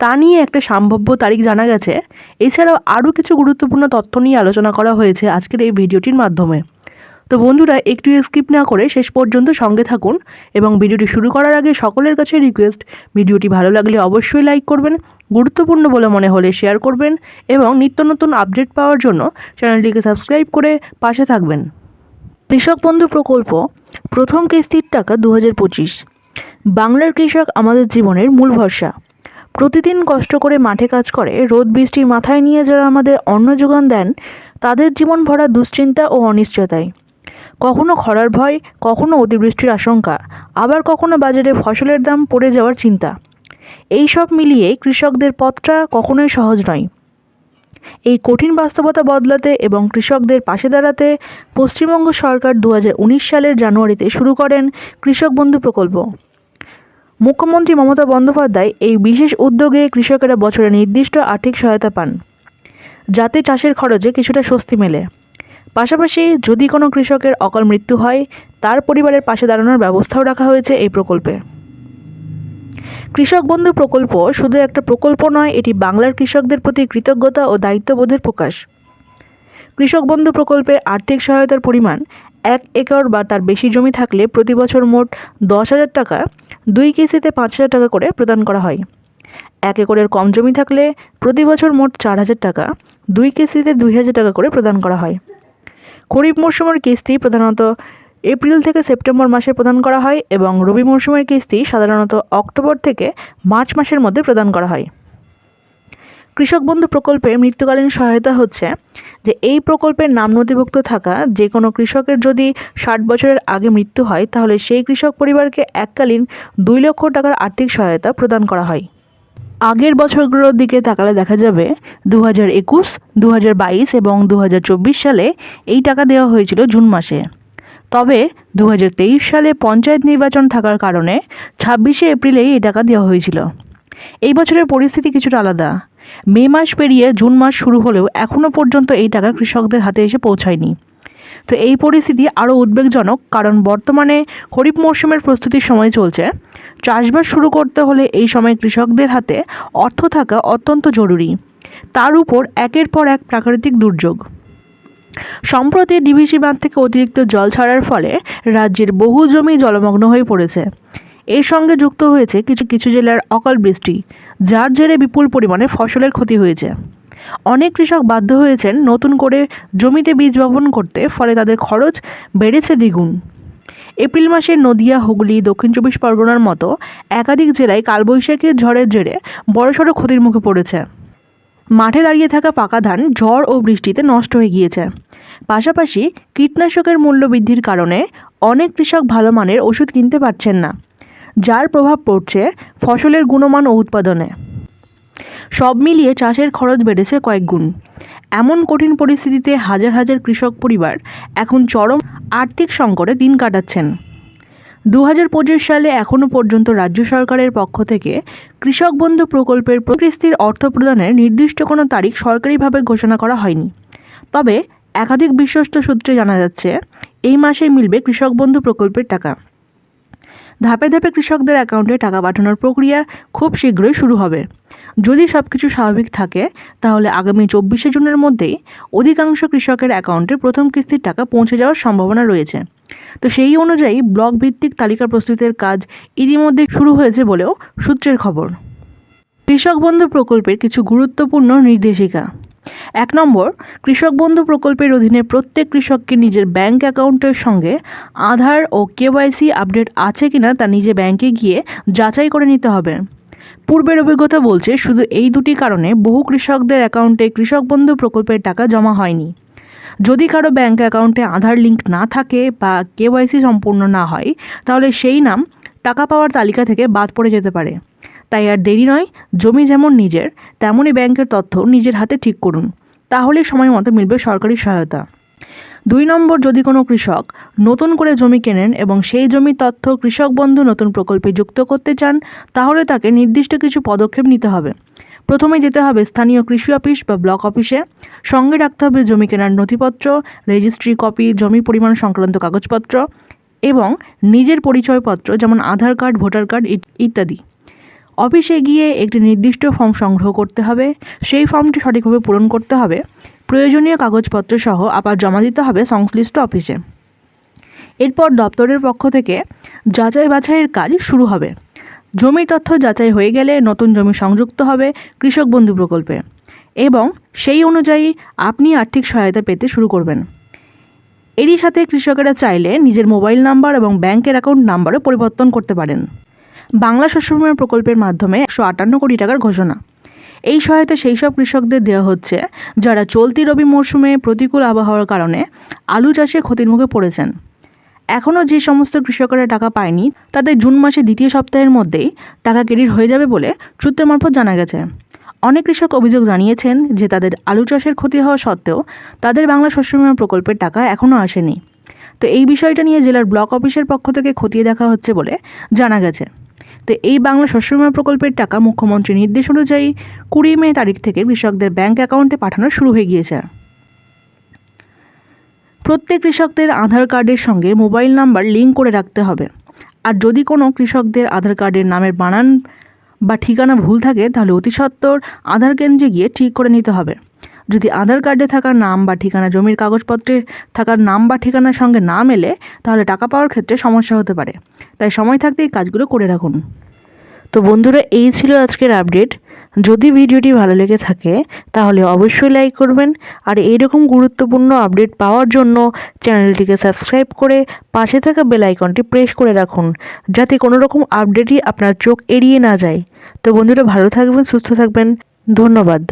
তা নিয়ে একটা সম্ভাব্য তারিখ জানা গেছে। এছাড়াও আরও কিছু গুরুত্বপূর্ণ তথ্য নিয়ে আলোচনা করা হয়েছে আজকের এই ভিডিওটির মাধ্যমে। তো বন্ধুরা, একটু স্কিপ না করে শেষ পর্যন্ত সঙ্গে থাকুন এবং ভিডিওটি শুরু করার আগে সকলের কাছে রিকোয়েস্ট ভিডিওটি ভালো লাগলে অবশ্যই লাইক করবেন, গুরুত্বপূর্ণ বলে মনে হলে শেয়ার করবেন এবং নিত্য নতুন আপডেট পাওয়ার জন্য চ্যানেলটিকে সাবস্ক্রাইব করে পাশে থাকবেন। কৃষক বন্ধু প্রকল্প, প্রথম কিস্তির টাকা দু হাজার পঁচিশ। বাংলার কৃষক আমাদের জীবনের মূল ভরসা। প্রতিদিন কষ্ট করে মাঠে কাজ করে, রোদ বৃষ্টি মাথায় নিয়ে যারা আমাদের অন্ন যোগান দেন, তাদের জীবন ভরা দুশ্চিন্তা ও অনিশ্চয়তায়। কখনো খরার ভয়, কখনো অতিবৃষ্টির আশঙ্কা, আবার কখনো বাজারে ফসলের দাম পড়ে যাওয়ার চিন্তা। এই সব মিলিয়ে কৃষকদের পথটা কখনোই সহজ নয়। এই কঠিন বাস্তবতা বদলাতে এবং কৃষকদের পাশে দাঁড়াতে পশ্চিমবঙ্গ সরকার দু হাজার উনিশ সালের জানুয়ারিতে শুরু করেন কৃষক বন্ধু প্রকল্প। মুখ্যমন্ত্রী মমতা বন্দ্যোপাধ্যায় এই বিশেষ উদ্যোগে কৃষকেরা বছরে নির্দিষ্ট আর্থিক সহায়তা পান। যাতে চাষের খরচে কিছুটা স্বস্তি মেলে। পাশাপাশি যদি কোনো কৃষকের অকাল মৃত্যু হয়, তার পরিবারের পাশে দাঁড়ানোর ব্যবস্থাও রাখা হয়েছে এই প্রকল্পে। কৃষক বন্ধু প্রকল্প শুধু একটা প্রকল্প নয়, এটি বাংলার কৃষকদের প্রতি কৃতজ্ঞতা ও দায়িত্ববোধের প্রকাশ। কৃষক বন্ধু প্রকল্পের আর্থিক সহায়তার পরিমাণ এক একর বা তার বেশি জমি থাকলে প্রতি বছর মোট দশ হাজার টাকা দুই কিস্তিতে পাঁচ হাজার টাকা করে প্রদান করা হয়। এক একরের কম জমি থাকলে প্রতি বছর মোট চার হাজার টাকা দুই কিস্তিতে দুই হাজার টাকা করে প্রদান করা হয়। খরিফ মরশুমের কিস্তি প্রধানত এপ্রিল থেকে সেপ্টেম্বর মাসে প্রদান করা হয় এবং রবি মরশুমের কিস্তি সাধারণত অক্টোবর থেকে মার্চ মাসের মধ্যে প্রদান করা হয়। কৃষক বন্ধু প্রকল্পে মৃত্যুকালীন সহায়তা হচ্ছে যে এই প্রকল্পের নাম নথিভুক্ত থাকা যে কোনো কৃষকের যদি ষাট বছরের আগে মৃত্যু হয়, তাহলে সেই কৃষক পরিবারকে এককালীন দুই লক্ষ টাকার আর্থিক সহায়তা প্রদান করা হয়। আগের বছরগুলোর দিকে তাকালে দেখা যাবে দু হাজার একুশ দু হাজার বাইশ এবং দু হাজার চব্বিশ সালে এই টাকা দেওয়া হয়েছিল জুন মাসে। তবে দু হাজার তেইশ সালে পঞ্চায়েত নির্বাচন থাকার কারণে ছাব্বিশে এপ্রিলেই এই টাকা দেওয়া হয়েছিল। এই বছরের পরিস্থিতি কিছুটা আলাদা। মে মাস পেরিয়ে জুন মাস শুরু হলেও এখনও পর্যন্ত এই টাকা কৃষকদের হাতে এসে পৌঁছায়নি। তো এই পরিস্থিতি আরও উদ্বেগজনক কারণ বর্তমানে খরিফ মরশুমের প্রস্তুতির সময় চলছে। চাষবাস শুরু করতে হলে এই সময় কৃষকদের হাতে অর্থ থাকা অত্যন্ত জরুরি। তার উপর একের পর এক প্রাকৃতিক দুর্যোগ। সম্প্রতি ডিভিসি বাঁধ থেকে অতিরিক্ত জল ছাড়ার ফলে রাজ্যের বহু জমি জলমগ্ন হয়ে পড়েছে। এর সঙ্গে যুক্ত হয়েছে কিছু কিছু জেলার অকাল বৃষ্টি, যার জেরে বিপুল পরিমাণে ফসলের ক্ষতি হয়েছে। অনেক কৃষক বাধ্য হয়েছেন নতুন করে জমিতে বীজ বপন করতে, ফলে তাদের খরচ বেড়েছে দ্বিগুণ। এপ্রিল মাসে নদিয়া, হুগলি, দক্ষিণ চব্বিশ পরগনার মতো একাধিক জেলায় কালবৈশাখীর ঝড়ের জেরে বড়সড় ক্ষতির মুখে পড়েছে। মাঠে দাঁড়িয়ে থাকা পাকা ধান ঝড় ও বৃষ্টিতে নষ্ট হয়ে গিয়েছে। পাশাপাশি কীটনাশকের মূল্য বৃদ্ধির কারণে অনেক কৃষক ভালো মানের ওষুধ কিনতে পারছেন না। যার প্রভাব পড়ছে ফসলের গুণমান ও উৎপাদনে। সব মিলিয়ে চাষের খরচ বেড়েছে কয়েক গুণ। এমন কঠিন পরিস্থিতিতে হাজার হাজার কৃষক পরিবার এখন চরম আর্থিক সংকটে দিন কাটাচ্ছেন। দু হাজার পঁচিশ সালে এখনও পর্যন্ত রাজ্য সরকারের পক্ষ থেকে কৃষক বন্ধু প্রকল্পের প্রকৃতির অর্থ প্রদানের নির্দিষ্ট কোনো তারিখ সরকারিভাবে ঘোষণা করা হয়নি। তবে একাধিক বিশ্বস্ত সূত্রে জানা যাচ্ছে, এই মাসেই মিলবে কৃষক বন্ধু প্রকল্পের টাকা। ধাপে ধাপে কৃষকদের অ্যাকাউন্টে টাকা পাঠানোর প্রক্রিয়া খুব শীঘ্রই শুরু হবে। যদি সব কিছু স্বাভাবিক থাকে, তাহলে আগামী চব্বিশে জুনের মধ্যেই অধিকাংশ কৃষকের অ্যাকাউন্টে প্রথম কিস্তির টাকা পৌঁছে যাওয়ার সম্ভাবনা রয়েছে। তো সেই অনুযায়ী ব্লক ভিত্তিক তালিকা প্রস্তুতের কাজ ইতিমধ্যে শুরু হয়েছে বলেও সূত্রের খবর। কৃষক বন্ধু প্রকল্পের কিছু গুরুত্বপূর্ণ নির্দেশিকা। এক নম্বর, কৃষক বন্ধু প্রকল্পের অধীনে প্রত্যেক কৃষককে নিজের ব্যাংক অ্যাকাউন্টের সঙ্গে আধার ও কেওয়াইসি আপডেট আছে কিনা তা নিজে ব্যাংকে গিয়ে যাচাই করে নিতে হবে। পূর্বের অভিজ্ঞতা বলছে শুধু এই দুটি কারণে বহু কৃষকদের অ্যাকাউন্টে কৃষক বন্ধু প্রকল্পের টাকা জমা হয়নি। যদি কারও ব্যাংক অ্যাকাউন্টে আধার লিঙ্ক না থাকে বা কেওয়াইসি সম্পূর্ণ না হয়, তাহলে সেই নাম টাকা পাওয়ার তালিকা থেকে বাদ পড়ে যেতে পারে। তাই আর দেরি নয়, জমি যেমন নিজের, তেমনই ব্যাংকের তথ্য নিজের হাতে ঠিক করুন। তাহলে সময় মতো মিলবে সরকারি সহায়তা। দুই নম্বর, যদি কোনো কৃষক নতুন করে জমি কেনেন এবং সেই জমির তথ্য কৃষক বন্ধু নতুন প্রকল্পে যুক্ত করতে চান, তাহলে তাকে নির্দিষ্ট কিছু পদক্ষেপ নিতে হবে। প্রথমে যেতে হবে স্থানীয় কৃষি অফিস বা ব্লক অফিসে। সঙ্গে রাখতে হবে জমি কেনার নথিপত্র, রেজিস্ট্রি কপি, জমি পরিমাণ সংক্রান্ত কাগজপত্র এবং নিজের পরিচয়পত্র, যেমন আধার কার্ড, ভোটার কার্ড ইত্যাদি। অফিসে গিয়ে একটি নির্দিষ্ট ফর্ম সংগ্রহ করতে হবে। সেই ফর্মটি সঠিকভাবে পূরণ করতে হবে। প্রয়োজনীয় কাগজপত্র সহ আবার জমা দিতে হবে সংশ্লিষ্ট অফিসে। এরপর দপ্তরের পক্ষ থেকে যাচাই বাছাইয়ের কাজ শুরু হবে। জমির তথ্য যাচাই হয়ে গেলে নতুন জমি সংযুক্ত হবে কৃষক বন্ধু প্রকল্পে এবং সেই অনুযায়ী আপনি আর্থিক সহায়তা পেতে শুরু করবেন। এরই সাথে কৃষকেরা চাইলে নিজের মোবাইল নাম্বার এবং ব্যাংকের অ্যাকাউন্ট নাম্বারও পরিবর্তন করতে পারেন। বাংলা শস্য বীমা প্রকল্পের মাধ্যমে একশো আটান্ন কোটি টাকার ঘোষণা। এই সহায়তা সেই সব কৃষকদের দেওয়া হচ্ছে, যারা চলতি রবি মরশুমে প্রতিকূল আবহাওয়ার কারণে আলু চাষে ক্ষতির মুখে পড়েছেন। এখনও যে সমস্ত কৃষকরা টাকা পায়নি, তাদের জুন মাসে দ্বিতীয় সপ্তাহের মধ্যেই টাকা ক্রেডিট হয়ে যাবে বলে সূত্রের মারফত জানা গেছে। অনেক কৃষক অভিযোগ জানিয়েছেন যে তাদের আলু চাষের ক্ষতি হওয়া সত্ত্বেও তাদের বাংলা শস্য বীমা প্রকল্পের টাকা এখনও আসেনি। তো এই বিষয়টা নিয়ে জেলার ব্লক অফিসের পক্ষ থেকে খতিয়ে দেখা হচ্ছে বলে জানা গেছে। তো এই বাংলা শস্য বীমা প্রকল্পের টাকা মুখ্যমন্ত্রীর নির্দেশ অনুযায়ী কুড়ি মে তারিখ থেকে কৃষকদের ব্যাংক অ্যাকাউন্টে পাঠানো শুরু হয়ে গিয়েছে। প্রত্যেক কৃষকদের আধার কার্ডের সঙ্গে মোবাইল নাম্বার লিঙ্ক করে রাখতে হবে। আর যদি কোনো কৃষকদের আধার কার্ডের নামের বানান বা ঠিকানা ভুল থাকে, তাহলে অতি সত্বর আধার কেন্দ্রে গিয়ে ঠিক করে নিতে হবে। যদি আধার কার্ডে থাকা নাম বা ঠিকানা, জমির কাগজপত্রে থাকার নাম বা ঠিকানার সঙ্গে না মেলে, তাহলে টাকা পাওয়ার ক্ষেত্রে সমস্যা হতে পারে। তাই সময় থাকতে এই কাজগুলো করে রাখুন। তো বন্ধুরা, এই ছিল আজকের আপডেট। যদি ভিডিওটি ভালো লেগে থাকে, তাহলে অবশ্যই লাইক করবেন আর এইরকম গুরুত্বপূর্ণ আপডেট পাওয়ার জন্য চ্যানেলটিকে সাবস্ক্রাইব করে পাশে থাকা বেল আইকনটি প্রেস করে রাখুন, যাতে কোনো রকম আপডেটই আপনার চোখ এড়িয়ে না যায়। তো বন্ধুরা, ভালো থাকবেন, সুস্থ থাকবেন। ধন্যবাদ।